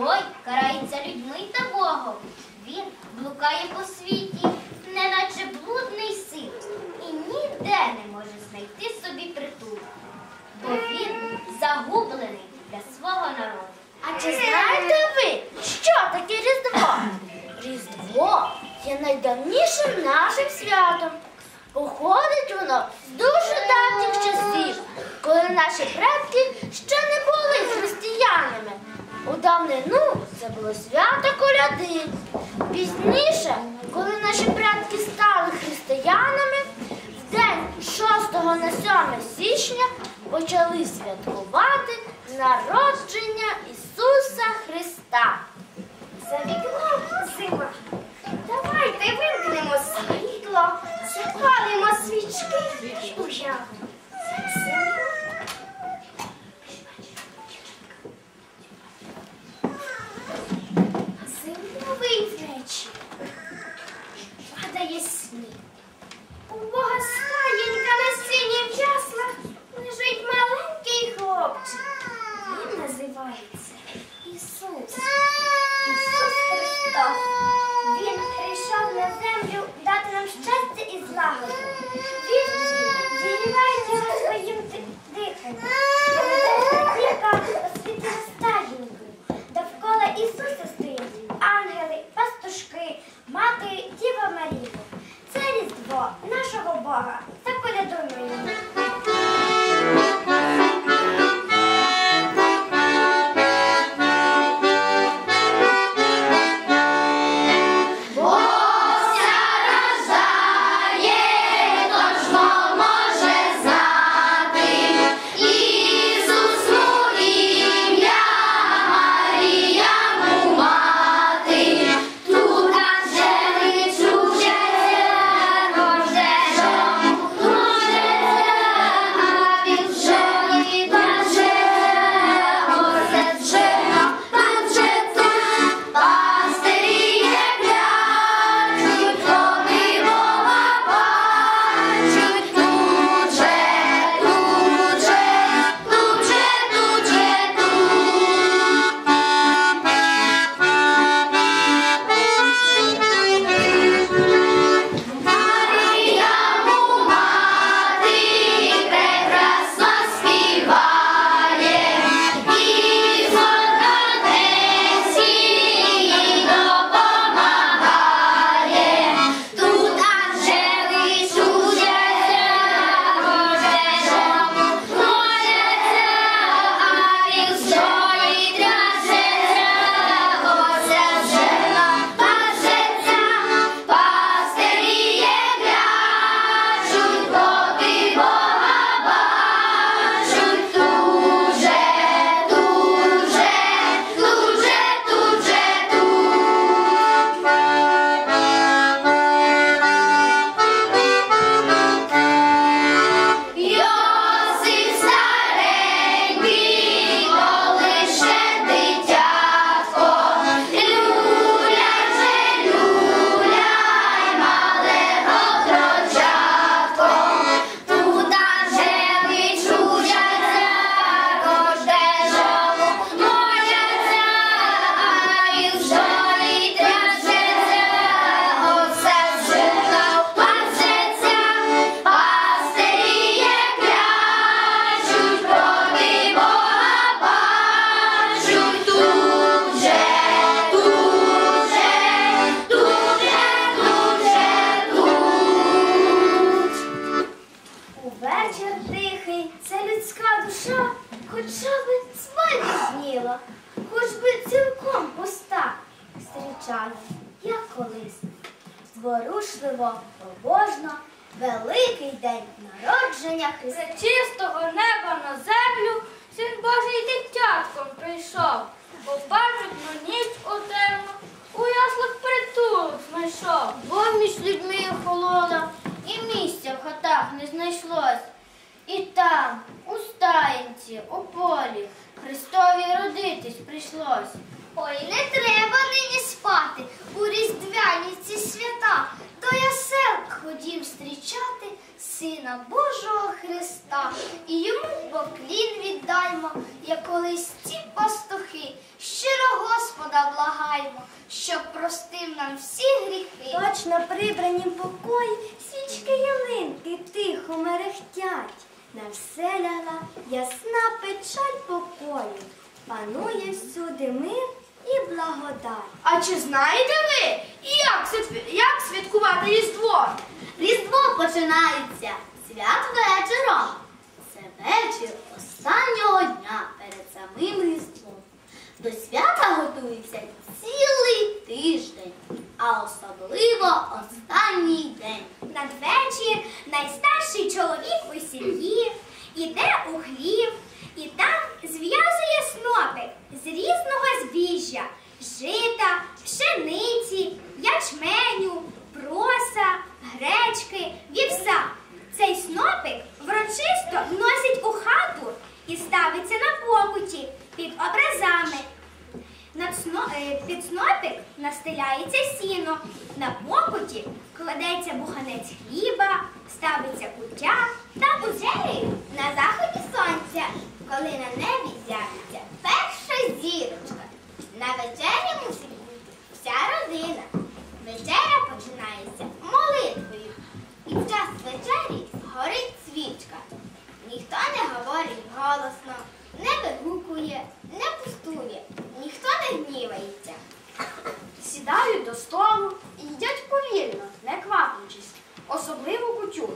той карається людьми та Богом. Він блукає по світу. На 7 січня почали святкувати народження Ісуса Христа. За вікном зима. Давайте вимкнемо світло, запалимо свічки уявимо. Він зустрічає, як колись, зворушливо, побожно, великий день народження Христа. З чистого неба на землю син Божий дитятком прийшов, бо пам'ятну ніч темну у яслах притулок знайшов. Бо між людьми холода, і місця в хатах не знайшлось. І там, у стаєнці, у полі, Христові родитись прийшлось. Ой, не треба нині спати у різдвяні ці свята. До ясел ходім зустрічати Сина Божого Христа. І йому поклін віддаймо, як колись ці пастухи. Щиро Господа благаймо, щоб простив нам всі гріхи. Точно прибрані покої, свічки ялинки тихо На все лягла ясна печаль покою, панує всюди мир і благодать. А чи знаєте ви, як, як святкувати Різдво? Різдво починається святвечором. Це вечір останнього дня перед самим Різдвом. До свята готується цілий тиждень, а особливо останній день. Надвечір найстарший чоловік у сім'ї іде у хлів і там зв'язує снопи з різного збіжжя, жита, пшениці, ячменю, проса, гречки, вівса. Цей снопик врочисто вносить у хату і ставиться на покуті під образами. Е, під снопик настеляється сіно, на покуті кладеться буханець хліба, ставиться куття та узею на заході сонця, коли на небі з'явиться перша зірочка. На вечері мусить бути вся родина. Вечеря починається молитвою. І в час вечері горить свічка. Ніхто не говорить голосно, не вигукує, не пустує, ніхто не гнівається. Сідають до столу і їдять повільно, не кваплячись, особливо кутю.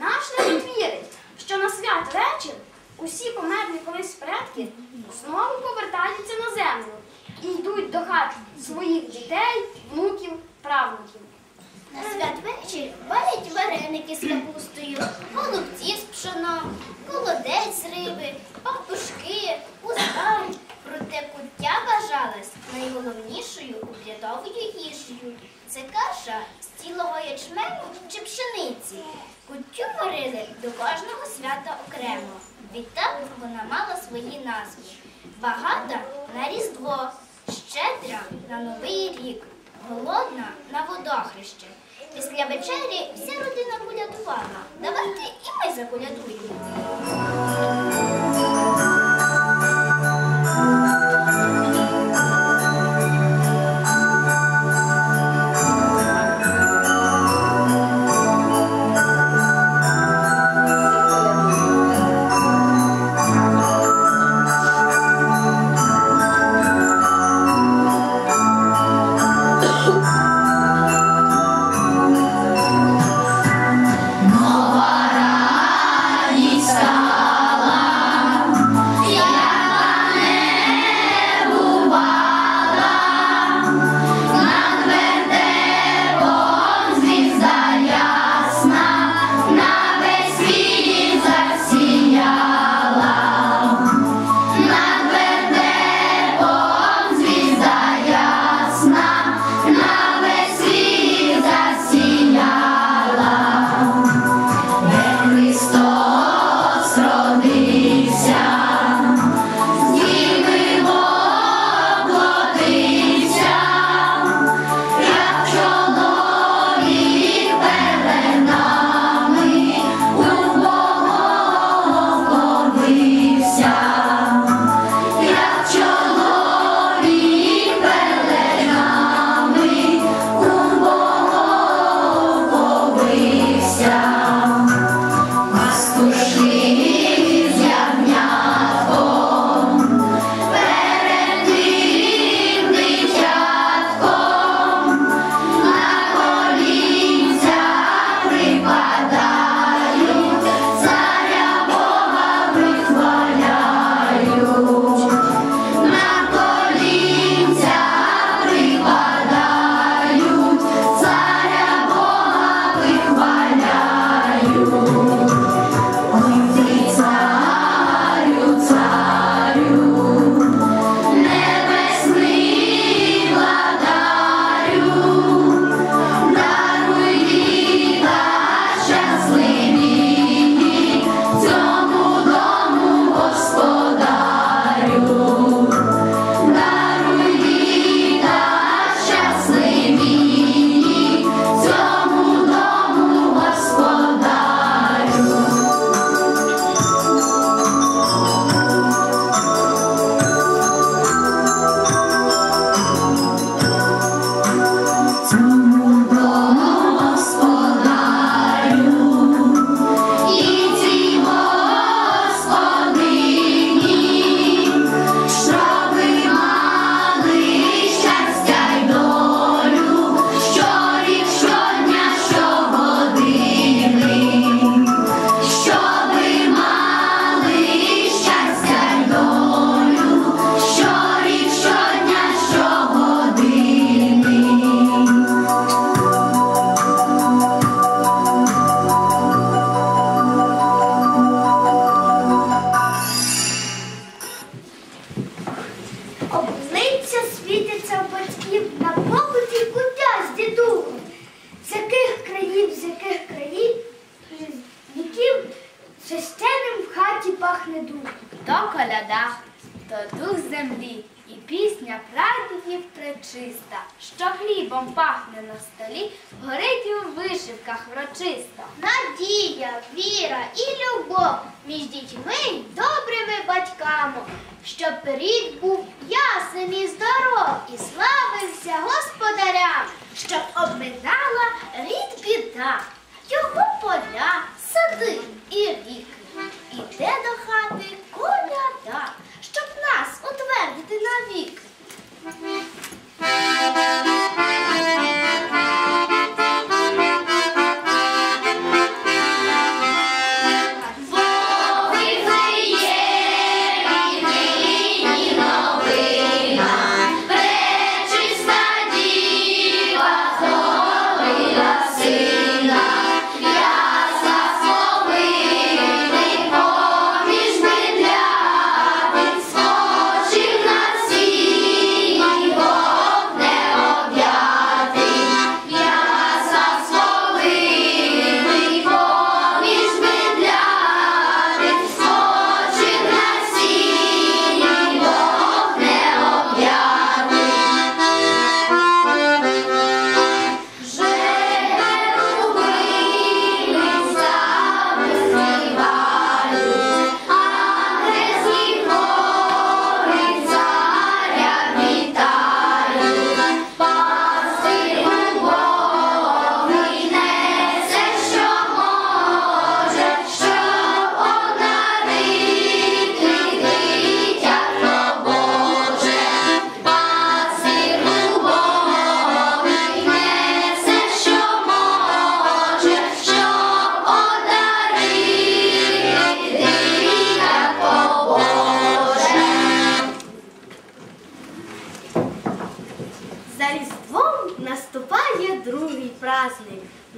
Наш народ вірить, що на свят вечір усі померлі колись предки знову повертаються на землю і йдуть до хат своїх дітей, внуків, правнуків. На святвечір варять вареники з капустою, голубці з пшоном, колодець риби, пампушки, узбай. Проте куття вважалась найголовнішою обрядовою їжею. Це каша з цілого ячменю чи пшениці. Куттю варили до кожного свята окремо. Відтак вона мала свої назви. Багата на Різдво, щедра на Новий рік, голодна на водохреще. Після вечері вся родина колядувала. Давайте і ми заколядуємо. Столі, горить у вишивках врочисто. Надія, віра і любов між дітьми добрими батьками, щоб рік був ясен і здоров, і славився господарям, щоб обминала рід біда, його поля, сади і ріки. Іде до хати коляда, щоб нас утвердити навіки. За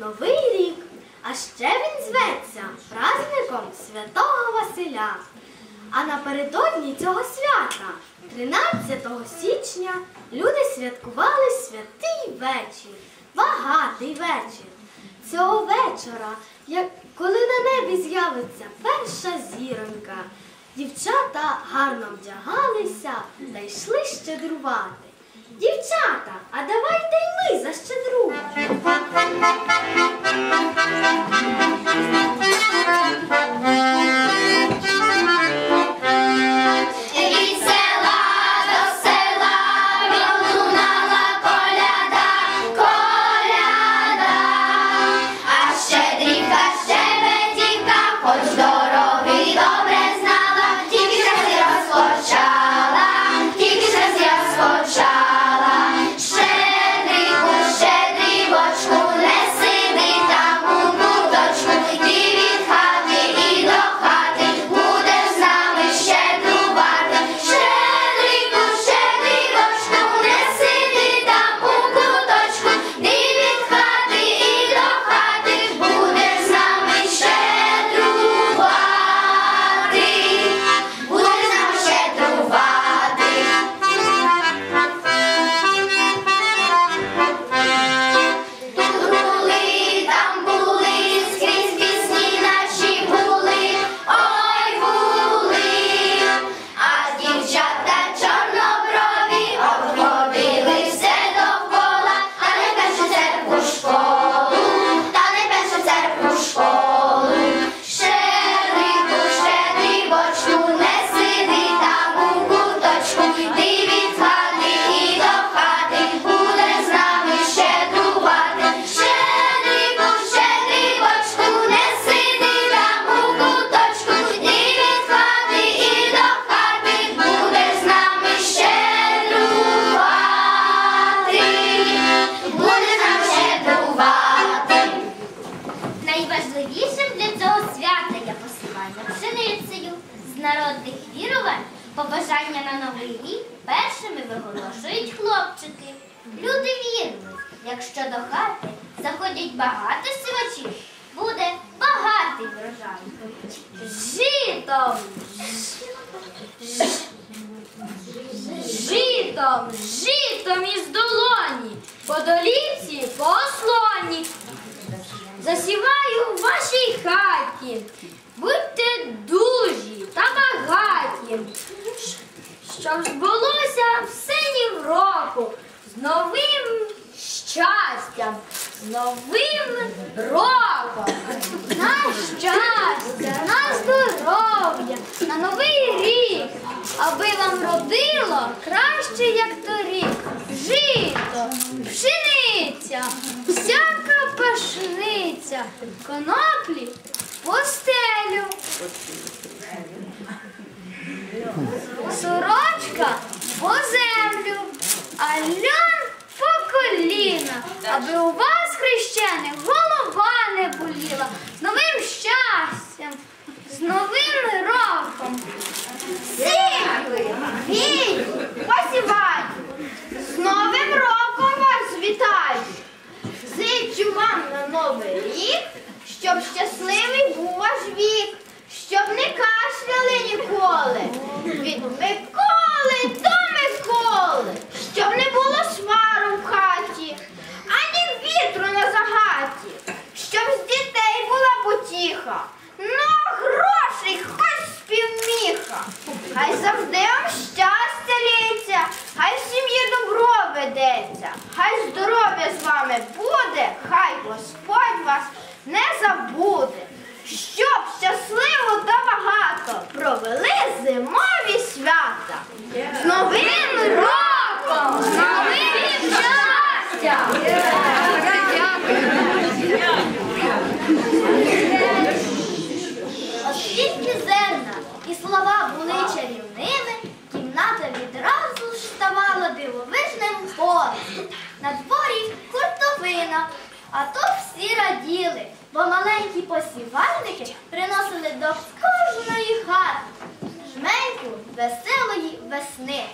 Новий рік. А ще він зветься праздником Святого Василя. А напередодні цього свята, 13 січня, люди святкували святий вечір, багатий вечір. Цього вечора, як коли на небі з'явиться перша зіронька, дівчата гарно вдягалися та йшли щедрувати. Дівчата, а побажання на новий рік першими виголошують хлопчики. Люди вірили, якщо до хати заходять багато сівачів, буде багатий врожай. Житом, житом, житом із долоні, по долівці, по ослоні. Засіваю в вашій хаті. Будьте дужі та багаті. щоб збулося все ні в року з новим щастям, з новим роком. На щастя, на здоров'я, на новий рік, аби вам родило краще, як торік. Жито, пшениця, всяка пашниця, коноплі, постелю. Сорочка по землю, а льон по коліна, аби у вас, хрещених, голова не боліла, з новим щастям, з новим роком. Сіви, вій, посівай, з новим роком вас вітаю. Зичу вам на новий рік, щоб щасливий був ваш вік, щоб не кашляли ніколи. Від Миколи до Миколи, щоб не було свару в хаті, ані вітру на загаті, щоб з дітей була потіха. Ну, грошей хоч з півміха. Хай завжди вам щастя лється, хай в сім'ї добро ведеться, хай здоров'я з вами буде, хай Господь вас не забуде. Щоб щасливо та багато провели зимові свята. З новим роком! З новим щастям! Оскільки зерна і слова були чарівними, кімната відразу ж ставала дивовижним полем. На дворі куртовина, а то всі раділи, бо маленькі посівальники приносили до кожної хати жменьку веселої весни.